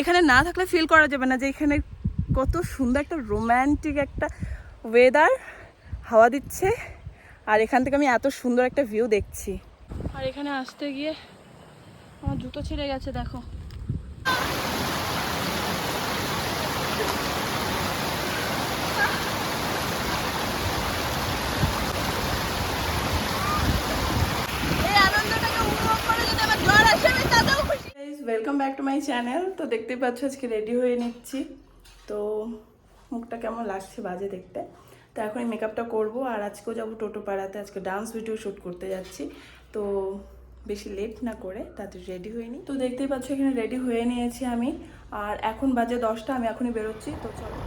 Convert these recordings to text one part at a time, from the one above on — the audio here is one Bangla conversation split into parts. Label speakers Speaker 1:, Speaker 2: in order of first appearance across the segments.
Speaker 1: এখানে না থাকলে ফিল করা যাবে না যে এখানে কত সুন্দর একটা রোম্যান্টিক একটা ওয়েদার হাওয়া দিচ্ছে। আর এখান থেকে আমি এত সুন্দর একটা ভিউ দেখছি। আর এখানে আসতে গিয়ে আমার জুতো ছিঁড়ে গেছে, দেখো। Welcome back to my channel তো দেখতেই পাচ্ছ আজকে রেডি হয়ে নিচ্ছি। তো মুখটা কেমন লাগছে বাজে দেখতে? তো এখন এই মেকআপটা করব আর আজকেও যাব টোটো পাড়াতে। আজকে ডান্স ভিডিও শ্যুট করতে যাচ্ছি। তো বেশি লেট না করে, তাতে রেডি হয়ে নিই তো দেখতেই পাচ্ছ এখানে রেডি হয়ে নিয়েছি আমি। আর এখন বাজে দশটা, আমি এখনই বেরোচ্ছি। তো চলো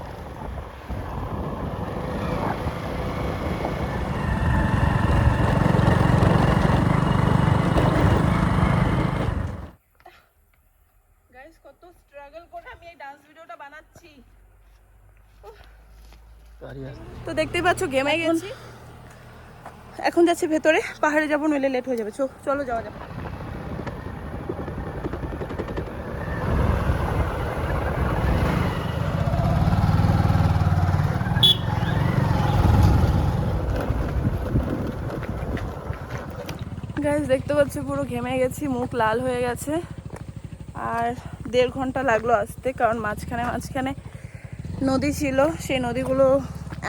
Speaker 1: গাইস কত স্ট্রাগল করে আমি এই ডান্স ভিডিওটা বানাচ্ছি তো দেখতেই পাচ্ছ গেমে গেছি। এখন যাচ্ছি ভেতরে পাহাড়ে যাব নইলে লেট হয়ে যাবে। চো চলো যাওয়া যাবে দেখতে পাচ্ছি পুরো ঘেমে গেছি মুখ লাল হয়ে গেছে। আর দেড় ঘণ্টা লাগল আসতে কারণ মাঝখানে মাঝখানে নদী ছিল সেই নদীগুলো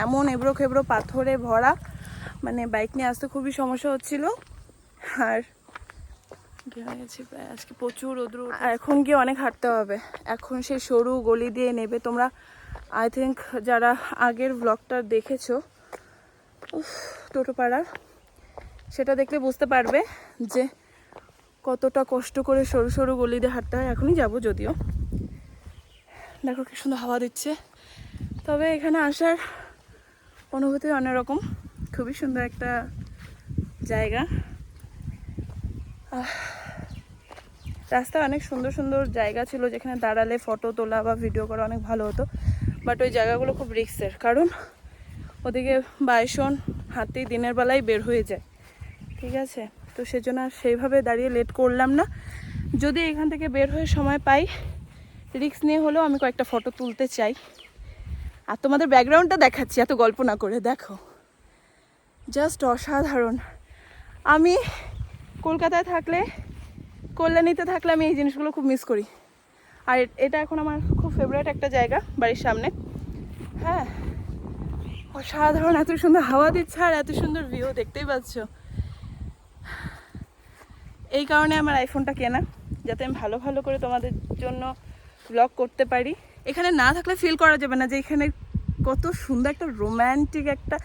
Speaker 1: এমন এবড়ো খেবড়ো পাথরে ভরা মানে বাইক নিয়ে আসতে খুবই সমস্যা হচ্ছিল। আর ঘেমে গেছি প্রায় আজকে প্রচুর রোদ্র আর এখন গিয়ে অনেক হাঁটতে হবে। এখন সেই সরু গলি দিয়ে নেবে। তোমরা আই থিঙ্ক যারা আগের ব্লগটা দেখেছ উফ, টোটোপাড়ার সেটা দেখলে বুঝতে পারবে যে কতটা কষ্ট করে সরু সরু গলি দিয়ে হাঁটতে হয়। এখনই যাব যদিও। দেখো কি সুন্দর হাওয়া দিচ্ছে। তবে এখানে আসার অনুভূতি অন্যরকম খুবই সুন্দর একটা জায়গা। আহ, রাস্তায় অনেক সুন্দর সুন্দর জায়গা ছিল যেখানে দাঁড়ালে ফটো তোলা বা ভিডিও করা অনেক ভালো হতো। বাট ওই জায়গাগুলো খুব রিক্সের কারণ ওদিকে বাইশন হাতি দিনের বেলায় বের হয়ে যায়। ঠিক আছে? তো সেজন্য আর সেইভাবে দাঁড়িয়ে লেট করলাম না। যদি এখান থেকে বের হয়ে সময় পাই রিক্স নিয়ে হলেও আমি কয়েকটা ফটো তুলতে চাই। আর তোমাদের ব্যাকগ্রাউন্ডটা দেখাচ্ছি, এত গল্প না করে, দেখো। জাস্ট অসাধারণ। আমি কলকাতায় থাকলে, কল্যাণীতে থাকলে আমি এই জিনিসগুলো খুব মিস করি। আর এটা এখন আমার খুব ফেভারিট একটা জায়গা, বাড়ির সামনে। হ্যাঁ অসাধারণ, এত সুন্দর হাওয়া দিচ্ছে আর এত সুন্দর ভিউ দেখতেই পাচ্ছ। এই কারণে আমার আইফোনটা কেনা, যাতে আমি ভালো ভালো করে তোমাদের জন্য ব্লগ করতে পারি। এখানে না থাকলে ফিল করা যাবে না যে এখানে কত সুন্দর একটা রোম্যান্টিক একটা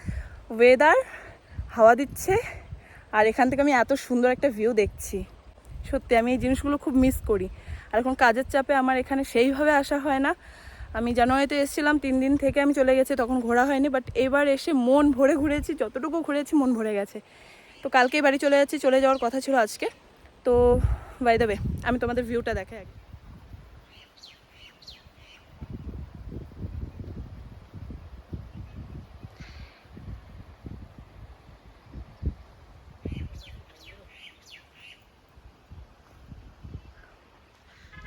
Speaker 1: ওয়েদার হাওয়া দিচ্ছে। আর এখান থেকে আমি এত সুন্দর একটা ভিউ দেখছি। সত্যি, আমি এই জিনিসগুলো খুব মিস করি। আর এখন কাজের চাপে আমার এখানে সেইভাবে আসা হয় না। আমি জানুয়ারিতে এসেছিলাম, তিন দিন থেকে আমি চলে গেছি, তখন ঘোরা হয়নি বাট এবার এসে মন ভরে ঘুরেছি, যতটুকু ঘুরেছি মন ভরে গেছে। তো কালকেই বাড়ি চলে যাচ্ছি, চলে যাওয়ার কথা ছিল আজকে। তো বাই দেবে আমি তোমাদের ভিউটা দেখাই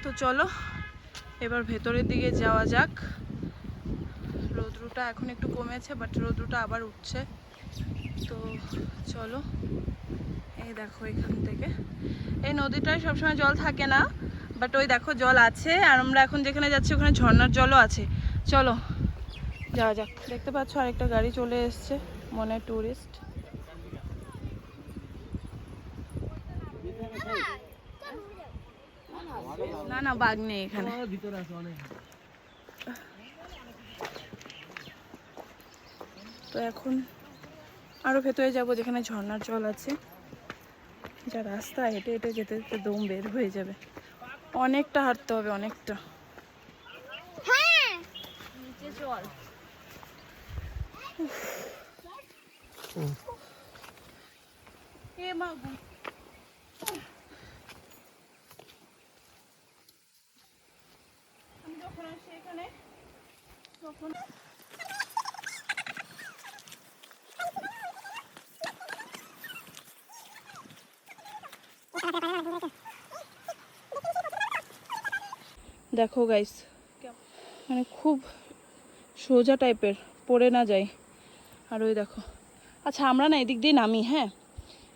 Speaker 1: তো চলো, এবার ভেতরের দিকে যাওয়া যাক। রৌদ্রটা এখন একটু কমেছে বাট রৌদ্রটা আবার উঠছে। তো চলো, এই দেখো এখান থেকে। এই নদীটায় সবসময় জল থাকে না বাট ওই দেখো জল আছে, আর আমরা এখন যেখানে যাচ্ছি ওখানে ঝর্নার জলও আছে। চলো, যাওয়া যাক। দেখতে পাচ্ছ আরেকটা গাড়ি চলে এসছে, মনে ট্যুরিস্ট না না বাঘ নেই এখানে। তো এখন আরও ভেতরে যাব যেখানে ঝর্ণার জল আছে। যা রাস্তা হেঁটে হেঁটে যেতে যেতে দম বের হয়ে যাবে। অনেকটা হাঁটতে হবে অনেকটা। জল। এ মা গো। আমি যখন আসি এখানে তখন দেখো গাইস মানে খুব সোজা টাইপের পড়ে না যায় আর ওই দেখো আচ্ছা আমরা না এদিক দিয়ে নামি হ্যাঁ?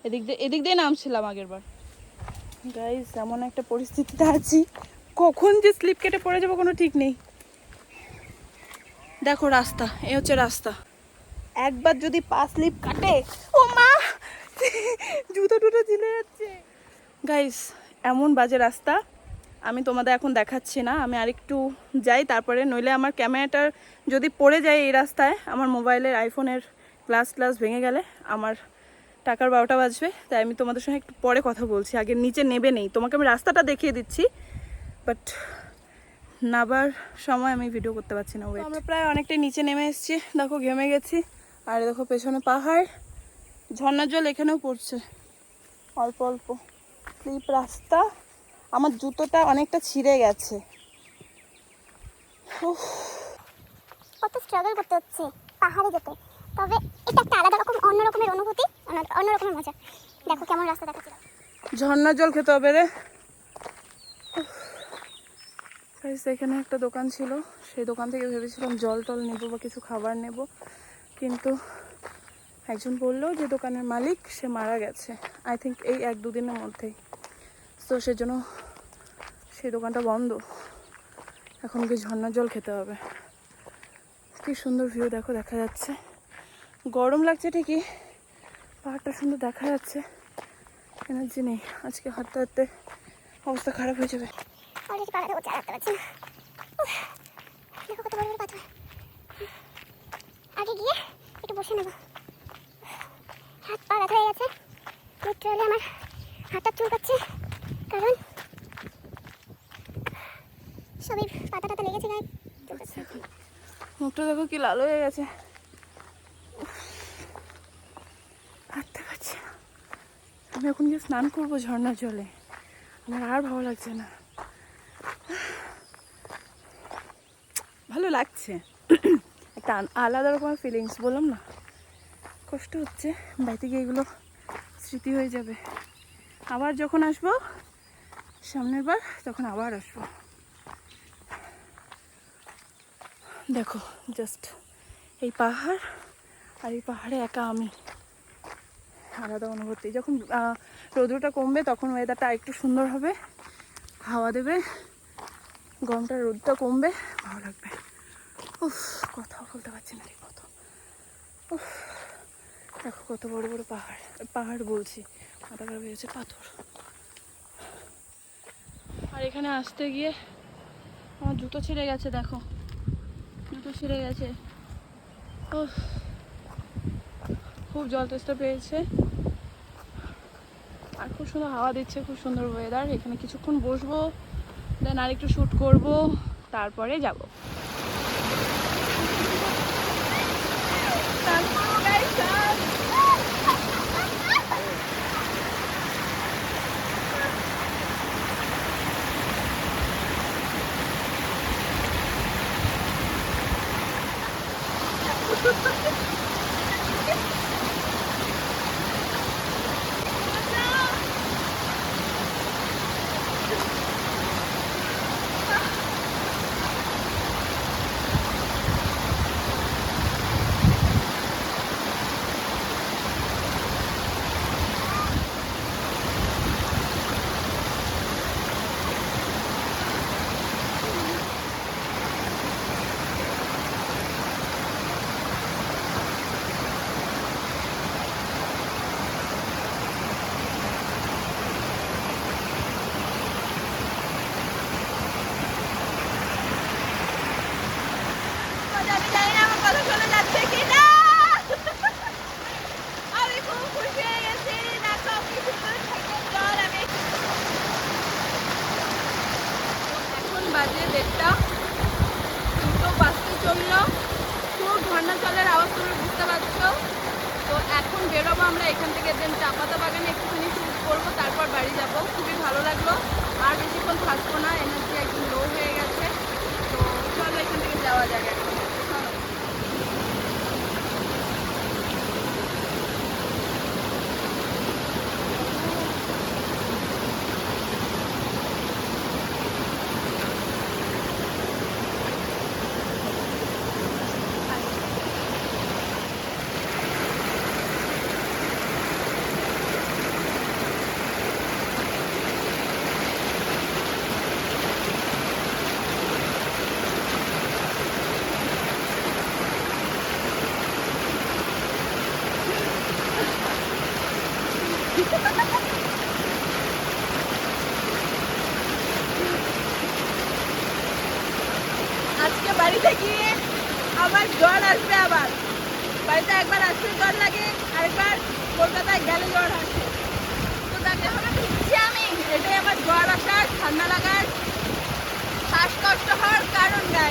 Speaker 1: এদিক দিয়ে এদিক দিয়ে নামছিলাম আগের বার গাইস এমন একটা পরিস্থিতিতে আছি। কখন যে স্লিপ কেটে পড়ে যাব কোনো ঠিক নেই। দেখো রাস্তা এ হচ্ছে রাস্তা। একবার যদি পা স্লিপ কাটে ও মা! জুতো টুতো ঝিলে যাচ্ছে। গাইস এমন বাজে রাস্তা আমি তোমাদের এখন দেখাচ্ছি না আমি আরেকটু যাই তারপরে নইলে আমার ক্যামেরাটার যদি পড়ে যায় এই রাস্তায় আমার মোবাইলের আইফোনের গ্লাস গ্লাস ভেঙে গেলে আমার টাকার বারোটা বাজবে তাই আমি তোমাদের সঙ্গে একটু পরে কথা বলছি আগে নিচে নেবে নেই তোমাকে আমি রাস্তাটা দেখিয়ে দিচ্ছি বাট নাবার সময় আমি ভিডিও করতে পারছি না. আমরা প্রায় অনেকটাই নিচে নেমে এসেছি। দেখো ঘেমে গেছি। আর দেখো পেছনে পাহাড়। ঝর্ণার জল এখানেও পড়ছে। অল্প অল্প। স্লিপ রাস্তা। আমার জুতোটা অনেকটা ছিঁড়ে গেছে।
Speaker 2: কত স্ট্রাগল করতে হচ্ছে পাহাড়ে যেতে। তবে এটা একটা আলাদা রকম অন্য রকমের অনুভূতি অন্য- অন্য রকমের মজা। দেখো কেমন রাস্তা দেখাচ্ছিল
Speaker 1: ঝর্ণার জল খেতে হবে রে। এখানে একটা দোকান ছিল। সেই দোকান থেকে ভেবেছিলাম জল টল নেব বা কিছু খাবার নেব। কিন্তু একজন বলল যে দোকানের মালিক, সে মারা গেছে। আই থিঙ্ক এই এক দুদিনের মধ্যেই। তো সেজন্য সেই দোকানটা বন্ধ। এখন কি ঝর্ণার জল খেতে হবে। কি সুন্দর ভিউ দেখো, দেখা যাচ্ছে। গরম লাগছে ঠিকই, পাহাড়টা সুন্দর দেখা যাচ্ছে। এনার্জি নেই। আজকে হাঁটতে হাঁটতে অবস্থা খারাপ হয়ে যাবে।
Speaker 2: অলরেডি পা ব্যথা আর পারছি না। দেখো কত বড় বড় পাথর। আগে গিয়ে একটু বসে নেব। হাত পা ব্যথা হয়ে গেছে। লিটারালি আমার হাতটা চুলকাচ্ছে, কারণ সবই পাতা টাতা লেগেছে, গায়ে
Speaker 1: মুখটা দেখো কি লাল হয়ে গেছে। হাঁটতে পারছি আমি এখন গিয়ে স্নান করব ঝর্ণার জলে। আমার আর ভালো লাগছে না ভালো লাগছে। একটা আলাদা রকমের ফিলিংস বললাম না? কষ্ট হচ্ছে। বাড়িতে গিয়ে এগুলো স্মৃতি হয়ে যাবে। আবার যখন আসব, সামনের বার তখন আবার আসব। দেখো জাস্ট এই পাহাড় আর এই পাহাড়ে একা আমি। আলাদা অনুভূতি। যখন রৌদ্রটা কমবে, তখন ওয়েদারটা একটু সুন্দর হবে। হাওয়া দেবে, গরমটা, রোদটা কমবে, ভালো লাগবে। কথাও বলতে পারছি না উফ, দেখো কত বড় বড় পাহাড় পাহাড় বলছি। মাথা খারাপ হয়ে গেছে পাথর। আর এখানে আসতে গিয়ে আমার জুতো ছিঁড়ে গেছে, দেখো। জুতো ছিঁড়ে গেছে। ও খুব জল তেষ্টা পেয়েছে। আর খুব সুন্দর হাওয়া দিচ্ছে, খুব সুন্দর ওয়েদার এখানে কিছুক্ষণ বসবো দেন আর একটু শ্যুট করব, তারপরে যাব। আমি জানি না আমার কথা শোনা যাচ্ছে কি না আমি খুব খুশি হয়ে গেছি দেখো কি সুন্দর ঠাকুর জল আমি এখন বাজে দেড়টা। দুটো বাজতে চলল। খুব ঝর্ণা জলের আওয়াজ তুমি বুঝতে পারছ। তো এখন বেরোবো আমরা এখান থেকে দেন চা পাতা বাগানে একটুখানি শুট করব, তারপর বাড়ি যাব। খুবই ভালো লাগল। আর বেশিক্ষণ থাকব না এনার্জি একদম লো হয়ে গেছে। তো চলো এখান থেকে যাওয়া যাক এখন চলো বাড়িতে গিয়ে আবার জ্বর আসবে আবার বাড়িতে একবার আসলে জ্বর লাগে আরেকবার কলকাতায় গেলে জ্বর আসে তো তাকে এখন দিচ্ছি আমি এটাই আমার জ্বর আসার ঠান্ডা লাগার শ্বাসকষ্ট হওয়ার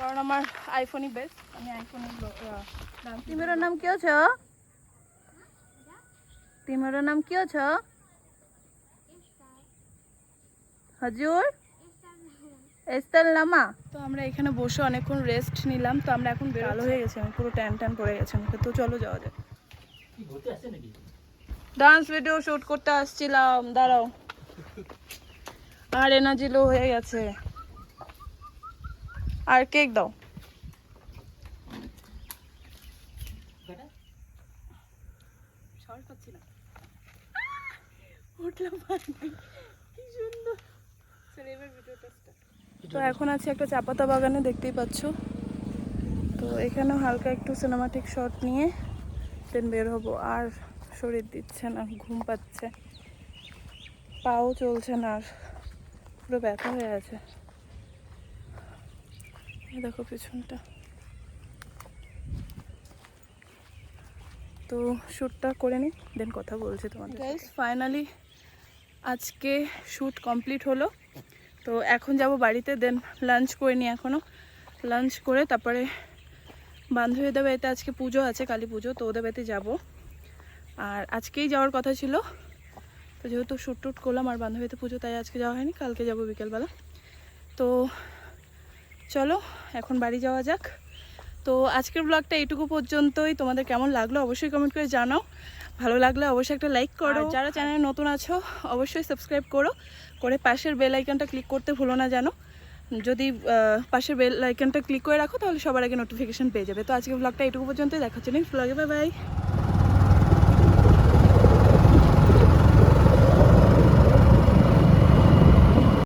Speaker 1: কারণ আমার আইফোনই বেস্ট আমি আইফোনই
Speaker 3: তিমের নাম কেউ ছ তিমের নাম কেউ ছ হাজুর? এস্তাল লামা?
Speaker 1: তো আমরা এখানে বসে অনেকক্ষণ রেস্ট নিলাম তো আমরা এখন বেরালো হয়ে গেছি আমি পুরো ট্যান ট্যান পড়ে গেছে আমাকে তো চলো যাওয়া যাক। ডান্স ভিডিও শ্যুট করতে আসছিলাম দাঁড়াও। আর এনার্জি লো হয়ে গেছে। আর কেক দাও। তো এখন আছি একটা চাপাতা বাগানে, দেখতেই পাচ্ছ। তো এখানেও হালকা একটু সিনেমাটিক শট নিয়ে দেন বের হব। আর শরীর দিচ্ছে না, ঘুম পাচ্ছে। পাও চলছে না আর, পুরো ব্যথা হয়ে আছে। দেখো পিছনটা। তো শ্যুটটা করে নিই দেন কথা বলছি তোমাদের গাইস ফাইনালি আজকে শ্যুট কমপ্লিট হলো। তো এখন যাব বাড়িতে দেন লাঞ্চ করে নিই এখনও লাঞ্চ করে তারপরে বান্ধবীদের বাড়িতে আজকে পুজো আছে, কালী পুজো, তো ওদের বাড়িতে যাব। আর আজকেই যাওয়ার কথা ছিল। তো যেহেতু শ্যুট টুট করলাম, আর বান্ধবীতে পুজো, তাই আজকে যাওয়া হয়নি, কালকে যাব বিকেলবেলা। তো চলো এখন বাড়ি যাওয়া যাক। তো আজকের ব্লগটা এইটুকু পর্যন্তই। তোমাদের কেমন লাগল অবশ্যই কমেন্ট করে জানাও। ভালো লাগলে অবশ্যই একটা লাইক করো। যারা চ্যানেলে নতুন আছো অবশ্যই সাবস্ক্রাইব করো। করে পাশের বেল আইকনটা ক্লিক করতে ভুলো না জানো। যদি পাশের বেল আইকনটা ক্লিক করে রাখো তাহলে সবার আগে নোটিফিকেশন পেয়ে যাবে। তো আজকের ব্লগটা এইটুকু পর্যন্তই। দেখাচ্ছি নেক্সট ব্লগে বাই বাই